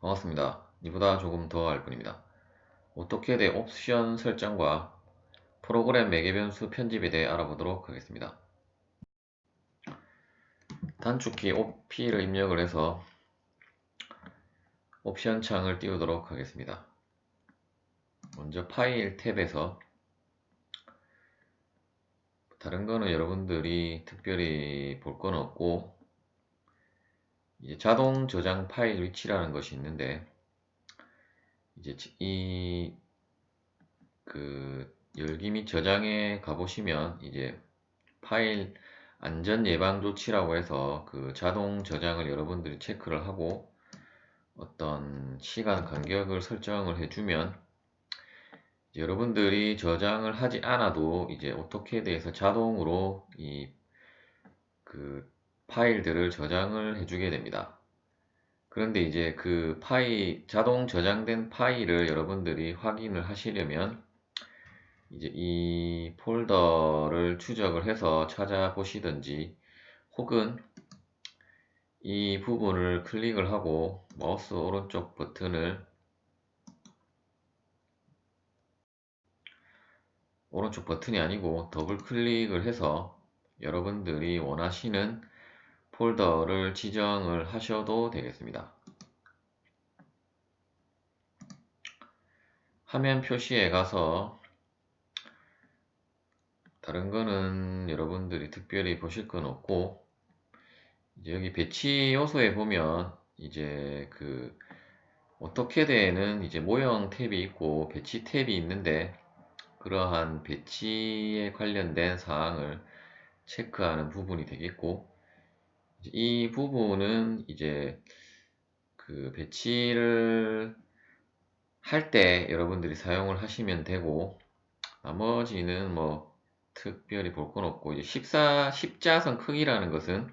반갑습니다. 이보다 조금 더 알 뿐입니다. 오토캐드 옵션 설정과 프로그램 매개 변수 편집에 대해 알아보도록 하겠습니다. 단축키 OP를 입력을 해서 옵션 창을 띄우도록 하겠습니다. 먼저 파일 탭에서 다른 거는 여러분들이 특별히 볼 건 없고 이제 자동 저장 파일 위치라는 것이 있는데 이제 이 그 열기 및 저장에 가보시면 이제 파일 안전 예방 조치라고 해서 그 자동 저장을 여러분들이 체크를 하고 어떤 시간 간격을 설정을 해주면 여러분들이 저장을 하지 않아도 이제 오토캐드에서 자동으로 이 그 파일들을 저장을 해주게 됩니다. 그런데 이제 그 파일, 자동 저장된 파일을 여러분들이 확인을 하시려면 이제 이 폴더를 추적을 해서 찾아보시든지 혹은 이 부분을 클릭을 하고 마우스 오른쪽 버튼을 오른쪽 버튼이 아니고 더블 클릭을 해서 여러분들이 원하시는 폴더를 지정을 하셔도 되겠습니다. 화면 표시에 가서 다른 거는 여러분들이 특별히 보실 건 없고 이제 여기 배치 요소에 보면 이제 그 오토캐드에는 이제 모형 탭이 있고 배치 탭이 있는데 그러한 배치에 관련된 사항을 체크하는 부분이 되겠고 이 부분은 이제 그 배치를 할 때 여러분들이 사용을 하시면 되고 나머지는 뭐 특별히 볼 건 없고 이제 14 십자선 크기라는 것은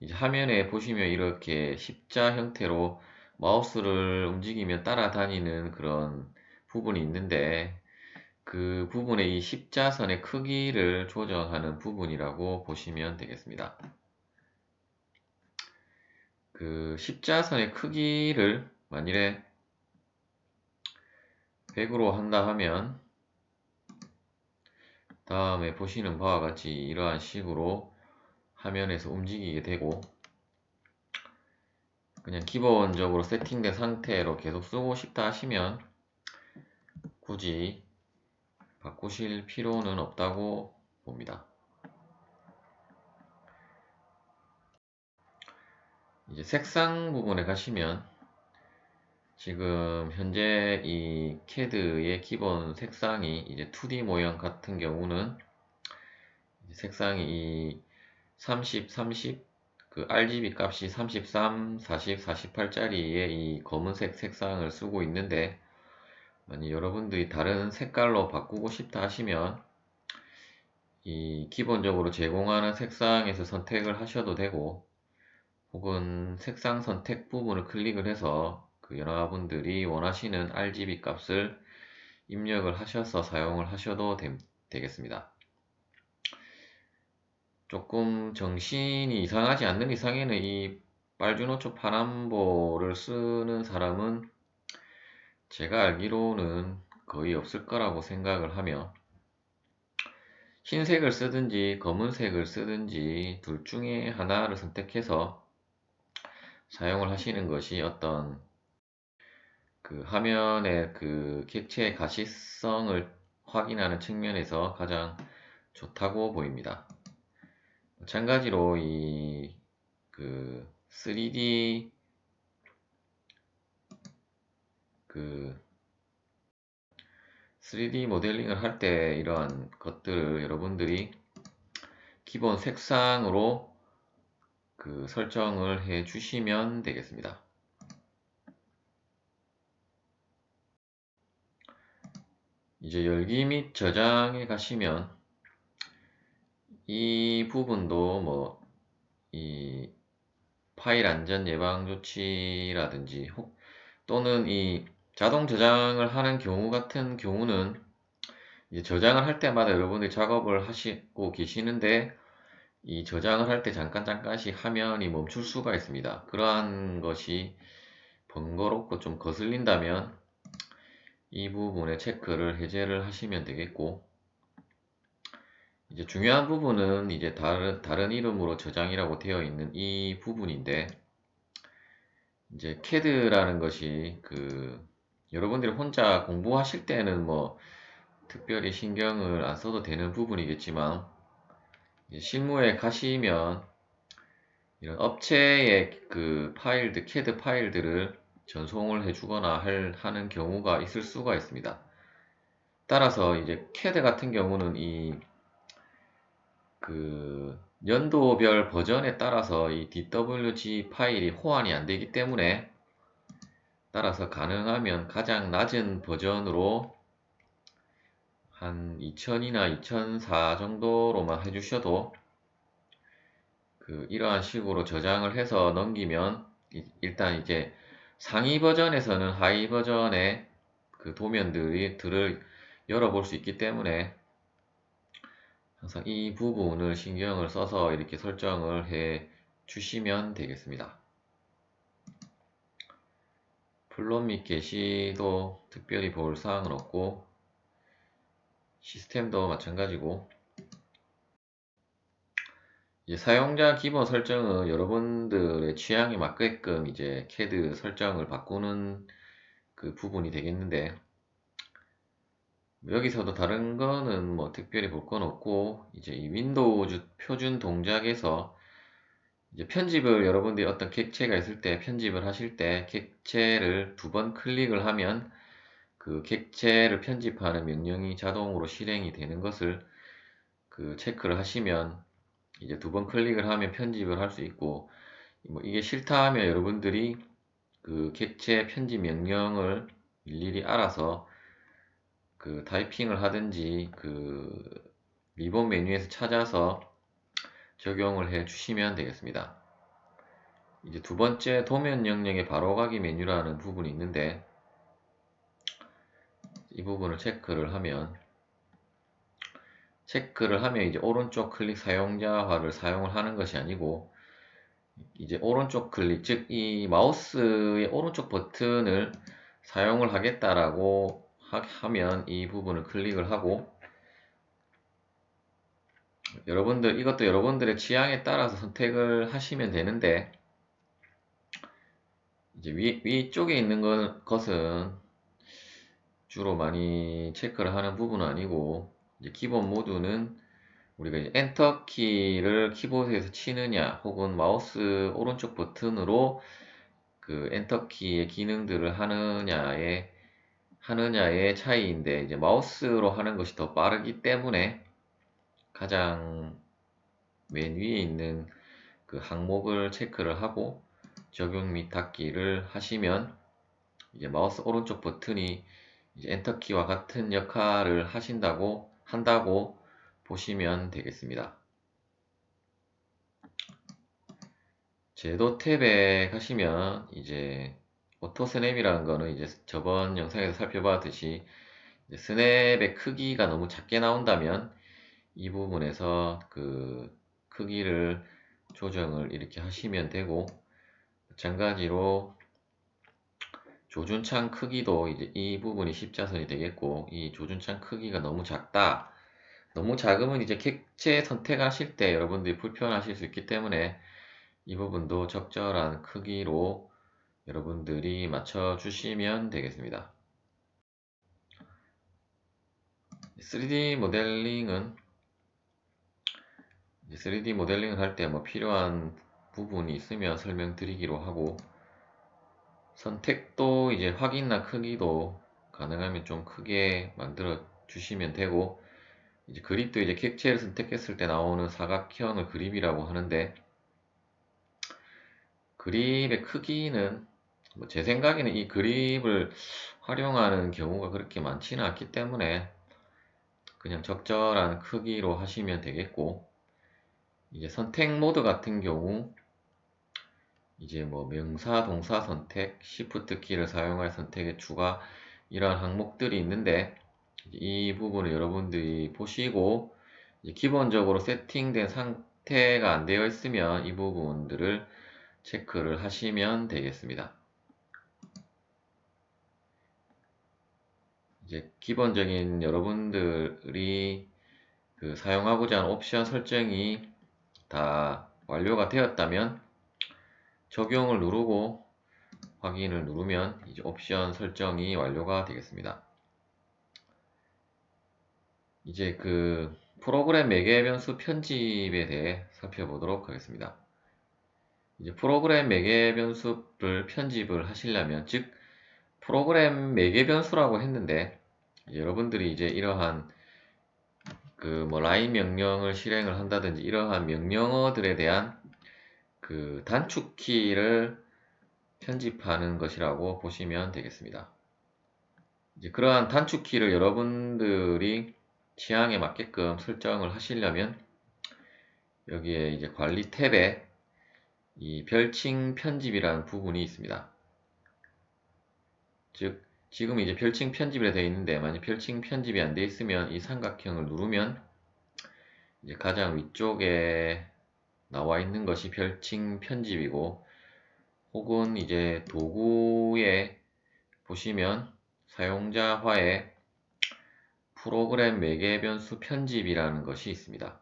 이제 화면에 보시면 이렇게 십자 형태로 마우스를 움직이면 따라다니는 그런 부분이 있는데 그 부분의 이 십자선의 크기를 조정하는 부분이라고 보시면 되겠습니다. 그 십자선의 크기를 만일에 100으로 한다 하면 다음에 보시는 바와 같이 이러한 식으로 화면에서 움직이게 되고 그냥 기본적으로 세팅된 상태로 계속 쓰고 싶다 하시면 굳이 바꾸실 필요는 없다고 봅니다. 이제 색상 부분에 가시면 지금 현재 이 CAD의 기본 색상이 이제 2D 모형 같은 경우는 색상이 이 30, 30, 그 RGB 값이 33, 40, 48짜리의 이 검은색 색상을 쓰고 있는데 만약 여러분들이 다른 색깔로 바꾸고 싶다 하시면 이 기본적으로 제공하는 색상에서 선택을 하셔도 되고 혹은 색상 선택 부분을 클릭을 해서 그 여러분들이 원하시는 RGB 값을 입력을 하셔서 사용을 하셔도 되, 겠습니다. 조금 정신이 이상하지 않는 이상에는 이 빨주노초 파남보를 쓰는 사람은 제가 알기로는 거의 없을 거라고 생각을 하며 흰색을 쓰든지 검은색을 쓰든지 둘 중에 하나를 선택해서 사용을 하시는 것이 어떤 그 화면의 그 객체의 가시성을 확인하는 측면에서 가장 좋다고 보입니다. 마찬가지로 이 그 3D 그 3D 모델링을 할 때 이러한 것들을 여러분들이 기본 색상으로 그 설정을 해 주시면 되겠습니다. 이제 열기 및 저장에 가시면 이 부분도 뭐 이 파일 안전 예방 조치라든지 또는 이 자동 저장을 하는 경우 같은 경우는 이제 저장을 할 때마다 여러분들이 작업을 하시고 계시는데 이 저장을 할 때 잠깐 잠깐씩 화면이 멈출 수가 있습니다. 그러한 것이 번거롭고 좀 거슬린다면 이 부분에 체크를 해제를 하시면 되겠고 이제 중요한 부분은 이제 다른 다른 이름으로 저장이라고 되어 있는 이 부분인데 이제 CAD라는 것이 그 여러분들이 혼자 공부하실 때는 뭐 특별히 신경을 안 써도 되는 부분이겠지만 실무에 가시면 이런 업체의 그 파일들, CAD 파일들을 전송을 해주거나 할, 하는 경우가 있을 수가 있습니다. 따라서 이제 CAD 같은 경우는 이 그 연도별 버전에 따라서 이 DWG 파일이 호환이 안 되기 때문에 따라서 가능하면 가장 낮은 버전으로 한 2000이나 2004 정도로만 해주셔도 그 이러한 식으로 저장을 해서 넘기면 이- 일단 이제 상위 버전에서는 하위 버전의 그 도면들이 들을 열어볼 수 있기 때문에 항상 이 부분을 신경을 써서 이렇게 설정을 해 주시면 되겠습니다. 플롯 및 게시도 특별히 볼 사항은 없고 시스템도 마찬가지고. 이제 사용자 기본 설정은 여러분들의 취향에 맞게끔 이제 CAD 설정을 바꾸는 그 부분이 되겠는데 여기서도 다른 거는 뭐 특별히 볼 건 없고 이제 이 윈도우즈 표준 동작에서 이제 편집을 여러분들이 어떤 객체가 있을 때 편집을 하실 때 객체를 두 번 클릭을 하면 그 객체를 편집하는 명령이 자동으로 실행이 되는 것을 그 체크를 하시면 이제 두 번 클릭을 하면 편집을 할 수 있고 뭐 이게 싫다 하면 여러분들이 그 객체 편집 명령을 일일이 알아서 그 타이핑을 하든지 그 리본 메뉴에서 찾아서 적용을 해 주시면 되겠습니다. 이제 두 번째 도면 영역의 바로가기 메뉴라는 부분이 있는데 이 부분을 체크를 하면 체크를 하면 이제 오른쪽 클릭 사용자화를 사용을 하는 것이 아니고 이제 오른쪽 클릭 즉 이 마우스의 오른쪽 버튼을 사용을 하겠다라고 하, 하면 이 부분을 클릭을 하고 여러분들 이것도 여러분들의 취향에 따라서 선택을 하시면 되는데 이제 위, 위쪽에 있는 것, 것은 주로 많이 체크를 하는 부분은 아니고 이제 기본 모드는 우리가 이제 엔터 키를 키보드에서 치느냐 혹은 마우스 오른쪽 버튼으로 그 엔터 키의 기능들을 하느냐의 하느냐의 차이인데 이제 마우스로 하는 것이 더 빠르기 때문에 가장 맨 위에 있는 그 항목을 체크를 하고 적용 및 닫기를 하시면 이제 마우스 오른쪽 버튼이 엔터 키와 같은 역할을 하신다고 한다고 보시면 되겠습니다. 제도 탭에 가시면 이제 오토 스냅이라는 거는 이제 저번 영상에서 살펴봤듯이 스냅의 크기가 너무 작게 나온다면 이 부분에서 그 크기를 조정을 이렇게 하시면 되고 마찬가지로 조준창 크기도 이제 이 부분이 십자선이 되겠고 이 조준창 크기가 너무 작다. 너무 작으면 이제 객체 선택하실 때 여러분들이 불편하실 수 있기 때문에 이 부분도 적절한 크기로 여러분들이 맞춰 주시면 되겠습니다. 3D 모델링은 3D 모델링을 할 때 뭐 필요한 부분이 있으면 설명드리기로 하고 선택도 이제 확인나 크기도 가능하면 좀 크게 만들어 주시면 되고 이제 그립도 이제 객체를 선택했을 때 나오는 사각형을 그립이라고 하는데 그립의 크기는 뭐 제 생각에는 이 그립을 활용하는 경우가 그렇게 많지는 않기 때문에 그냥 적절한 크기로 하시면 되겠고 이제 선택 모드 같은 경우 이제 뭐 명사, 동사 선택, Shift 키를 사용할 선택의 추가 이러한 항목들이 있는데 이 부분을 여러분들이 보시고 기본적으로 세팅된 상태가 안 되어 있으면 이 부분들을 체크를 하시면 되겠습니다. 이제 기본적인 여러분들이 그 사용하고자 하는 옵션 설정이 다 완료가 되었다면 적용을 누르고 확인을 누르면 이제 옵션 설정이 완료가 되겠습니다. 이제 그 프로그램 매개 변수 편집에 대해 살펴보도록 하겠습니다. 이제 프로그램 매개 변수를 편집을 하시려면 즉 프로그램 매개 변수라고 했는데 여러분들이 이제 이러한 그 뭐 라인 명령을 실행을 한다든지 이러한 명령어들에 대한 그 단축키를 편집하는 것이라고 보시면 되겠습니다. 이제 그러한 단축키를 여러분들이 취향에 맞게끔 설정을 하시려면 여기에 이제 관리 탭에 이 별칭 편집이라는 부분이 있습니다. 즉 지금 이제 별칭 편집이 되어 있는데 만약 별칭 편집이 안 되어 있으면 이 삼각형을 누르면 이제 가장 위쪽에 나와 있는 것이 별칭 편집이고 혹은 이제 도구에 보시면 사용자화에 프로그램 매개 변수 편집이라는 것이 있습니다.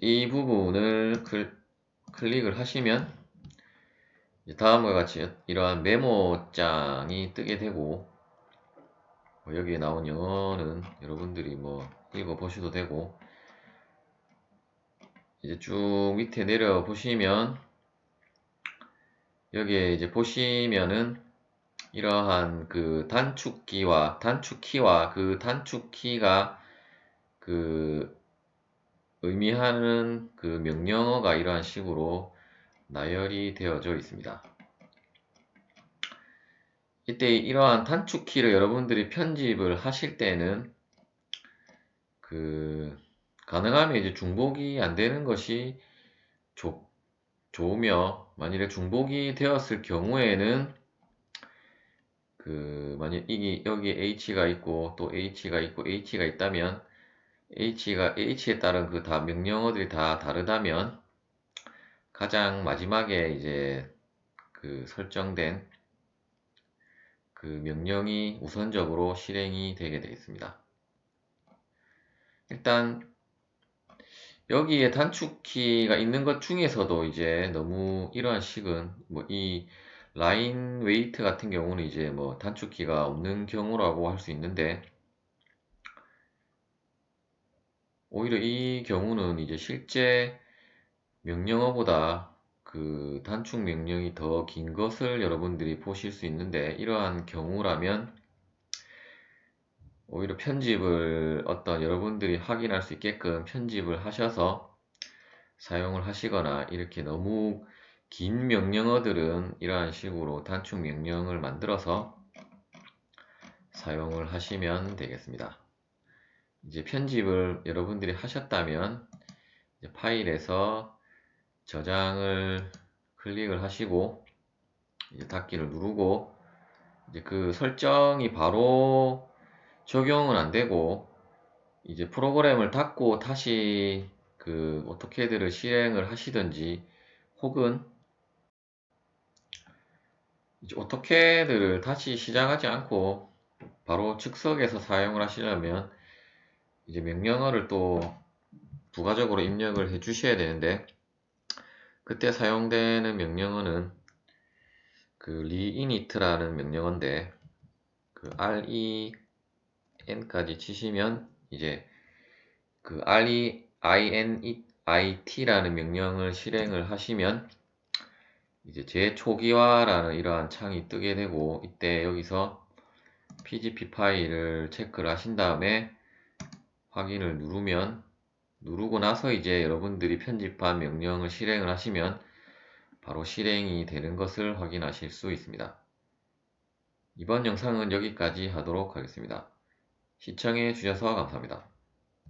이 부분을 클, 클릭을 하시면 다음과 같이 이러한 메모장이 뜨게 되고 뭐 여기에 나온 영어는 여러분들이 뭐 읽어 보셔도 되고 이제 쭉 밑에 내려 보시면 여기에 이제 보시면은 이러한 그 단축키와 단축키와 그 단축키가 그 의미하는 그 명령어가 이러한 식으로 나열이 되어져 있습니다. 이때 이러한 단축키를 여러분들이 편집을 하실 때는 그 가능하면 이제 중복이 안 되는 것이 좋, 좋으며 만일에 중복이 되었을 경우에는 그 만약 이게 여기 h가 있고 또 h가 있고 h가 있다면 h가 h에 따른 그 다 명령어들이 다 다르다면 가장 마지막에 이제 그 설정된 그 명령이 우선적으로 실행이 되게 되겠습니다. 일단 여기에 단축키가 있는 것 중에서도 이제 너무 이러한 식은 뭐 이 라인 웨이트 같은 경우는 이제 뭐 단축키가 없는 경우라고 할 수 있는데 오히려 이 경우는 이제 실제 명령어보다 그 단축 명령이 더 긴 것을 여러분들이 보실 수 있는데 이러한 경우라면 오히려 편집을 어떤 여러분들이 확인할 수 있게끔 편집을 하셔서 사용을 하시거나 이렇게 너무 긴 명령어들은 이러한 식으로 단축 명령을 만들어서 사용을 하시면 되겠습니다. 이제 편집을 여러분들이 하셨다면 파일에서 저장을 클릭을 하시고 닫기를 누르고 이제 그 설정이 바로 적용은 안 되고 이제 프로그램을 닫고 다시 그 오토캐드를 실행을 하시든지 혹은 오토캐드를 다시 시작하지 않고 바로 즉석에서 사용을 하시려면 이제 명령어를 또 부가적으로 입력을 해 주셔야 되는데 그때 사용되는 명령어는 그 reinit라는 명령어인데 그 ren까지 치시면 이제 그 reinit라는 명령을 실행을 하시면 이제 재초기화라는 이러한 창이 뜨게 되고 이때 여기서 pgp 파일을 체크를 하신 다음에 확인을 누르면 누르고 나서 이제 여러분들이 편집한 명령을 실행을 하시면 바로 실행이 되는 것을 확인하실 수 있습니다. 이번 영상은 여기까지 하도록 하겠습니다. 시청해 주셔서 감사합니다.